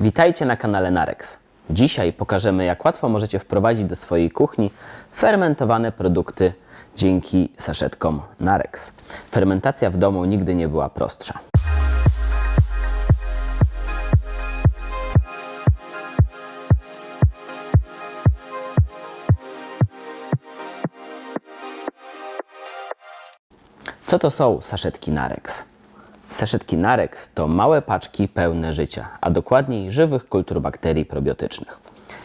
Witajcie na kanale Narex. Dzisiaj pokażemy, jak łatwo możecie wprowadzić do swojej kuchni fermentowane produkty dzięki saszetkom Narex. Fermentacja w domu nigdy nie była prostsza. Co to są saszetki Narex? Saszetki Narex to małe paczki pełne życia, a dokładniej żywych kultur bakterii probiotycznych.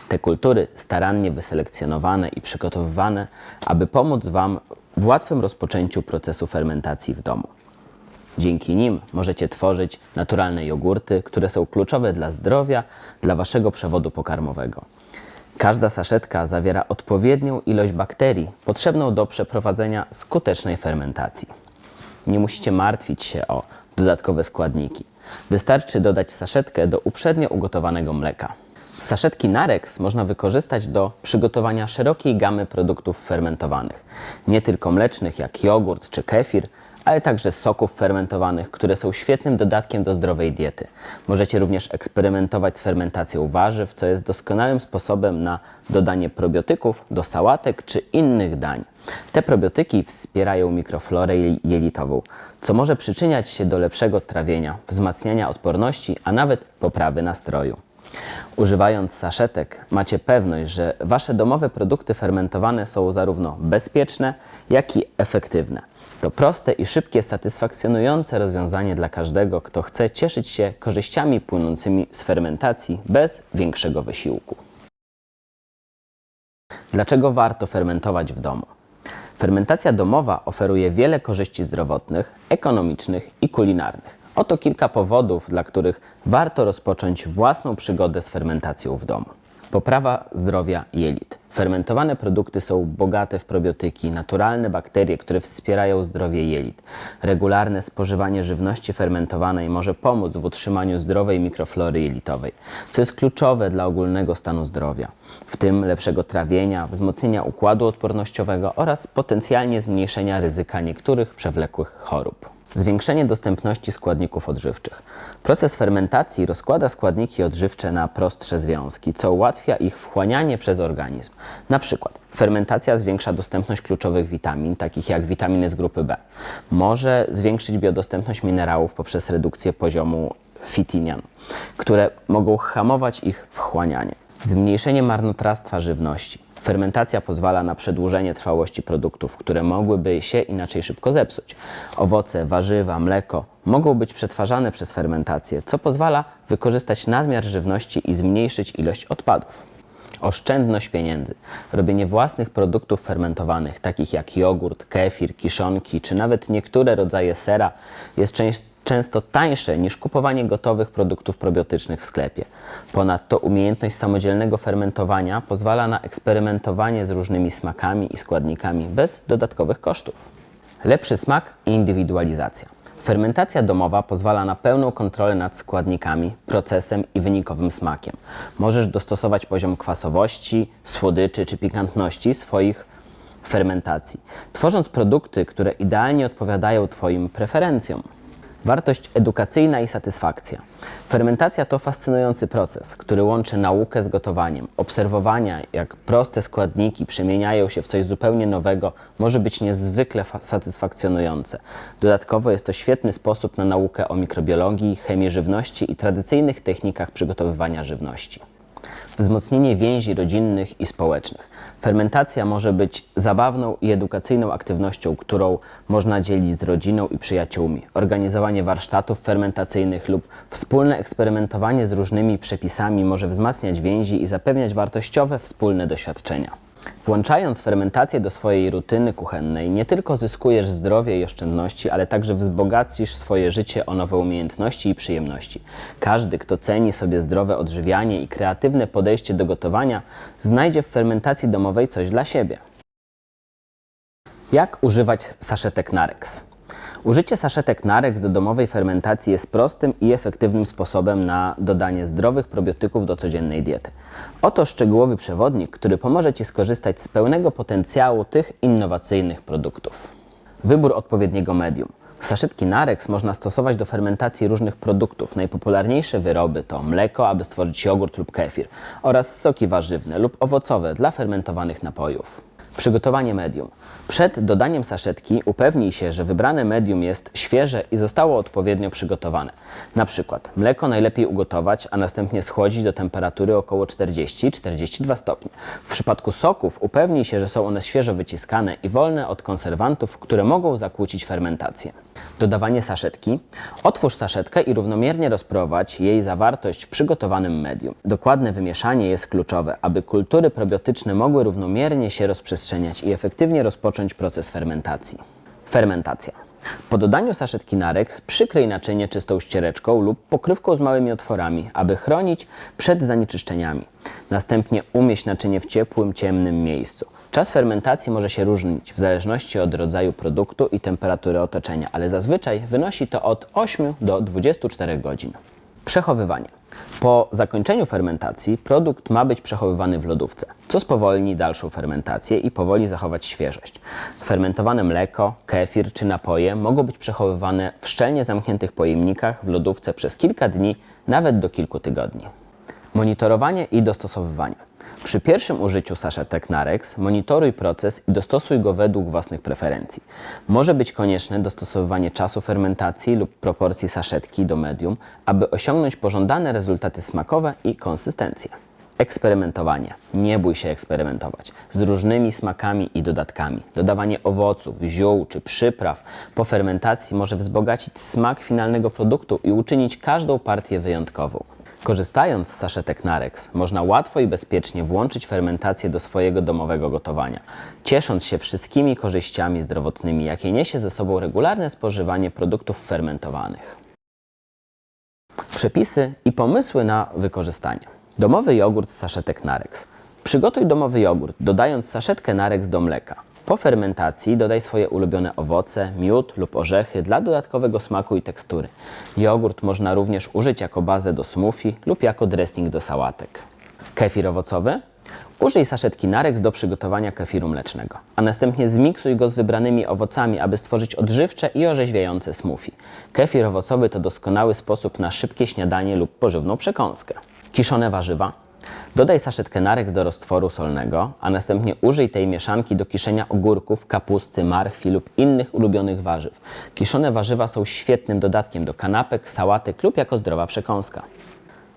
Te kultury starannie wyselekcjonowane i przygotowywane, aby pomóc Wam w łatwym rozpoczęciu procesu fermentacji w domu. Dzięki nim możecie tworzyć naturalne jogurty, które są kluczowe dla zdrowia, dla Waszego przewodu pokarmowego. Każda saszetka zawiera odpowiednią ilość bakterii potrzebną do przeprowadzenia skutecznej fermentacji. Nie musicie martwić się o dodatkowe składniki. Wystarczy dodać saszetkę do uprzednio ugotowanego mleka. Saszetki Narex można wykorzystać do przygotowania szerokiej gamy produktów fermentowanych, nie tylko mlecznych jak jogurt czy kefir, ale także soków fermentowanych, które są świetnym dodatkiem do zdrowej diety. Możecie również eksperymentować z fermentacją warzyw, co jest doskonałym sposobem na dodanie probiotyków do sałatek czy innych dań. Te probiotyki wspierają mikroflorę jelitową, co może przyczyniać się do lepszego trawienia, wzmacniania odporności, a nawet poprawy nastroju. Używając saszetek, macie pewność, że Wasze domowe produkty fermentowane są zarówno bezpieczne, jak i efektywne. To proste i szybkie, satysfakcjonujące rozwiązanie dla każdego, kto chce cieszyć się korzyściami płynącymi z fermentacji bez większego wysiłku. Dlaczego warto fermentować w domu? Fermentacja domowa oferuje wiele korzyści zdrowotnych, ekonomicznych i kulinarnych. Oto kilka powodów, dla których warto rozpocząć własną przygodę z fermentacją w domu. Poprawa zdrowia jelit. Fermentowane produkty są bogate w probiotyki, naturalne bakterie, które wspierają zdrowie jelit. Regularne spożywanie żywności fermentowanej może pomóc w utrzymaniu zdrowej mikroflory jelitowej, co jest kluczowe dla ogólnego stanu zdrowia, w tym lepszego trawienia, wzmocnienia układu odpornościowego oraz potencjalnie zmniejszenia ryzyka niektórych przewlekłych chorób. Zwiększenie dostępności składników odżywczych. Proces fermentacji rozkłada składniki odżywcze na prostsze związki, co ułatwia ich wchłanianie przez organizm. Na przykład fermentacja zwiększa dostępność kluczowych witamin, takich jak witaminy z grupy B. Może zwiększyć biodostępność minerałów poprzez redukcję poziomu fitinian, które mogą hamować ich wchłanianie. Zmniejszenie marnotrawstwa żywności. Fermentacja pozwala na przedłużenie trwałości produktów, które mogłyby się inaczej szybko zepsuć. Owoce, warzywa, mleko mogą być przetwarzane przez fermentację, co pozwala wykorzystać nadmiar żywności i zmniejszyć ilość odpadów. Oszczędność pieniędzy. Robienie własnych produktów fermentowanych, takich jak jogurt, kefir, kiszonki, czy nawet niektóre rodzaje sera, jest często często tańsze niż kupowanie gotowych produktów probiotycznych w sklepie. Ponadto umiejętność samodzielnego fermentowania pozwala na eksperymentowanie z różnymi smakami i składnikami bez dodatkowych kosztów. Lepszy smak i indywidualizacja. Fermentacja domowa pozwala na pełną kontrolę nad składnikami, procesem i wynikowym smakiem. Możesz dostosować poziom kwasowości, słodyczy czy pikantności swoich fermentacji, tworząc produkty, które idealnie odpowiadają Twoim preferencjom. Wartość edukacyjna i satysfakcja. Fermentacja to fascynujący proces, który łączy naukę z gotowaniem. Obserwowania, jak proste składniki przemieniają się w coś zupełnie nowego, może być niezwykle satysfakcjonujące. Dodatkowo jest to świetny sposób na naukę o mikrobiologii, chemii żywności i tradycyjnych technikach przygotowywania żywności. Wzmocnienie więzi rodzinnych i społecznych. Fermentacja może być zabawną i edukacyjną aktywnością, którą można dzielić z rodziną i przyjaciółmi. Organizowanie warsztatów fermentacyjnych lub wspólne eksperymentowanie z różnymi przepisami może wzmacniać więzi i zapewniać wartościowe wspólne doświadczenia. Włączając fermentację do swojej rutyny kuchennej, nie tylko zyskujesz zdrowie i oszczędności, ale także wzbogacisz swoje życie o nowe umiejętności i przyjemności. Każdy, kto ceni sobie zdrowe odżywianie i kreatywne podejście do gotowania, znajdzie w fermentacji domowej coś dla siebie. Jak używać saszetek Narex? Użycie saszetek Narex do domowej fermentacji jest prostym i efektywnym sposobem na dodanie zdrowych probiotyków do codziennej diety. Oto szczegółowy przewodnik, który pomoże Ci skorzystać z pełnego potencjału tych innowacyjnych produktów. Wybór odpowiedniego medium. Saszetki Narex można stosować do fermentacji różnych produktów. Najpopularniejsze wyroby to mleko, aby stworzyć jogurt lub kefir, oraz soki warzywne lub owocowe dla fermentowanych napojów. Przygotowanie medium. Przed dodaniem saszetki upewnij się, że wybrane medium jest świeże i zostało odpowiednio przygotowane. Na przykład mleko najlepiej ugotować, a następnie schłodzić do temperatury około 40-42 stopni. W przypadku soków upewnij się, że są one świeżo wyciskane i wolne od konserwantów, które mogą zakłócić fermentację. Dodawanie saszetki. Otwórz saszetkę i równomiernie rozprowadź jej zawartość w przygotowanym medium. Dokładne wymieszanie jest kluczowe, aby kultury probiotyczne mogły równomiernie się rozprzestrzeniać i efektywnie rozpocząć proces fermentacji. Fermentacja. Po dodaniu saszetki Narex przykryj naczynie czystą ściereczką lub pokrywką z małymi otworami, aby chronić przed zanieczyszczeniami. Następnie umieść naczynie w ciepłym, ciemnym miejscu. Czas fermentacji może się różnić w zależności od rodzaju produktu i temperatury otoczenia, ale zazwyczaj wynosi to od 8 do 24 godzin. Przechowywanie. Po zakończeniu fermentacji produkt ma być przechowywany w lodówce, co spowolni dalszą fermentację i powoli zachować świeżość. Fermentowane mleko, kefir czy napoje mogą być przechowywane w szczelnie zamkniętych pojemnikach w lodówce przez kilka dni, nawet do kilku tygodni. Monitorowanie i dostosowywanie. Przy pierwszym użyciu saszetek Narex monitoruj proces i dostosuj go według własnych preferencji. Może być konieczne dostosowywanie czasu fermentacji lub proporcji saszetki do medium, aby osiągnąć pożądane rezultaty smakowe i konsystencję. Eksperymentowanie. Nie bój się eksperymentować z różnymi smakami i dodatkami. Dodawanie owoców, ziół czy przypraw po fermentacji może wzbogacić smak finalnego produktu i uczynić każdą partię wyjątkową. Korzystając z saszetek Narex, można łatwo i bezpiecznie włączyć fermentację do swojego domowego gotowania, ciesząc się wszystkimi korzyściami zdrowotnymi, jakie niesie ze sobą regularne spożywanie produktów fermentowanych. Przepisy i pomysły na wykorzystanie. Domowy jogurt z saszetek Narex. Przygotuj domowy jogurt, dodając saszetkę Narex do mleka. Po fermentacji dodaj swoje ulubione owoce, miód lub orzechy dla dodatkowego smaku i tekstury. Jogurt można również użyć jako bazę do smoothie lub jako dressing do sałatek. Kefir owocowy? Użyj saszetki Narex do przygotowania kefiru mlecznego, a następnie zmiksuj go z wybranymi owocami, aby stworzyć odżywcze i orzeźwiające smoothie. Kefir owocowy to doskonały sposób na szybkie śniadanie lub pożywną przekąskę. Kiszone warzywa? Dodaj saszetkę Narex do roztworu solnego, a następnie użyj tej mieszanki do kiszenia ogórków, kapusty, marchwi lub innych ulubionych warzyw. Kiszone warzywa są świetnym dodatkiem do kanapek, sałatek lub jako zdrowa przekąska.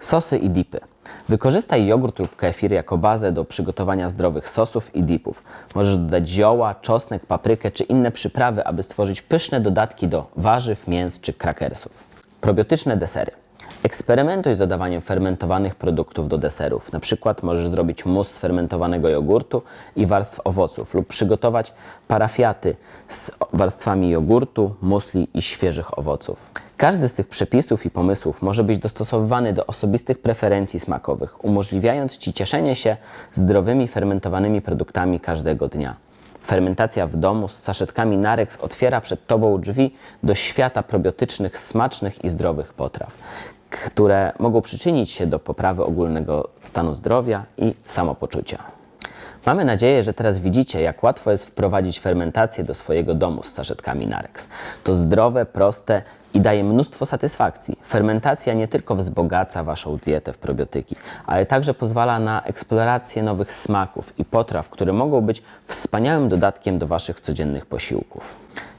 Sosy i dipy. Wykorzystaj jogurt lub kefir jako bazę do przygotowania zdrowych sosów i dipów. Możesz dodać zioła, czosnek, paprykę czy inne przyprawy, aby stworzyć pyszne dodatki do warzyw, mięs czy krakersów. Probiotyczne desery. Eksperymentuj z dodawaniem fermentowanych produktów do deserów. Na przykład możesz zrobić mus z fermentowanego jogurtu i warstw owoców lub przygotować parafiaty z warstwami jogurtu, musli i świeżych owoców. Każdy z tych przepisów i pomysłów może być dostosowywany do osobistych preferencji smakowych, umożliwiając Ci cieszenie się zdrowymi fermentowanymi produktami każdego dnia. Fermentacja w domu z saszetkami Narex otwiera przed Tobą drzwi do świata probiotycznych, smacznych i zdrowych potraw, które mogą przyczynić się do poprawy ogólnego stanu zdrowia i samopoczucia. Mamy nadzieję, że teraz widzicie, jak łatwo jest wprowadzić fermentację do swojego domu z saszetkami Narex. To zdrowe, proste i daje mnóstwo satysfakcji. Fermentacja nie tylko wzbogaca Waszą dietę w probiotyki, ale także pozwala na eksplorację nowych smaków i potraw, które mogą być wspaniałym dodatkiem do Waszych codziennych posiłków.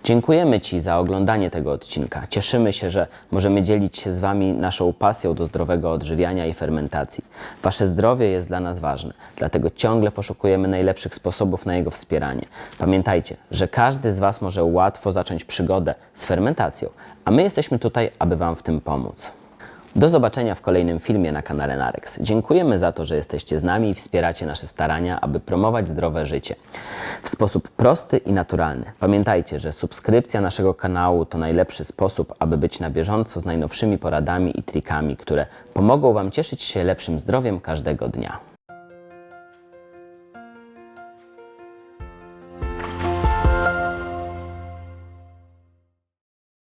Dziękujemy Ci za oglądanie tego odcinka. Cieszymy się, że możemy dzielić się z Wami naszą pasją do zdrowego odżywiania i fermentacji. Wasze zdrowie jest dla nas ważne, dlatego ciągle poszukujemy najlepszych sposobów na jego wspieranie. Pamiętajcie, że każdy z Was może łatwo zacząć przygodę z fermentacją, a my jesteśmy tutaj, aby Wam w tym pomóc. Do zobaczenia w kolejnym filmie na kanale Narex. Dziękujemy za to, że jesteście z nami i wspieracie nasze starania, aby promować zdrowe życie w sposób prosty i naturalny. Pamiętajcie, że subskrypcja naszego kanału to najlepszy sposób, aby być na bieżąco z najnowszymi poradami i trikami, które pomogą Wam cieszyć się lepszym zdrowiem każdego dnia.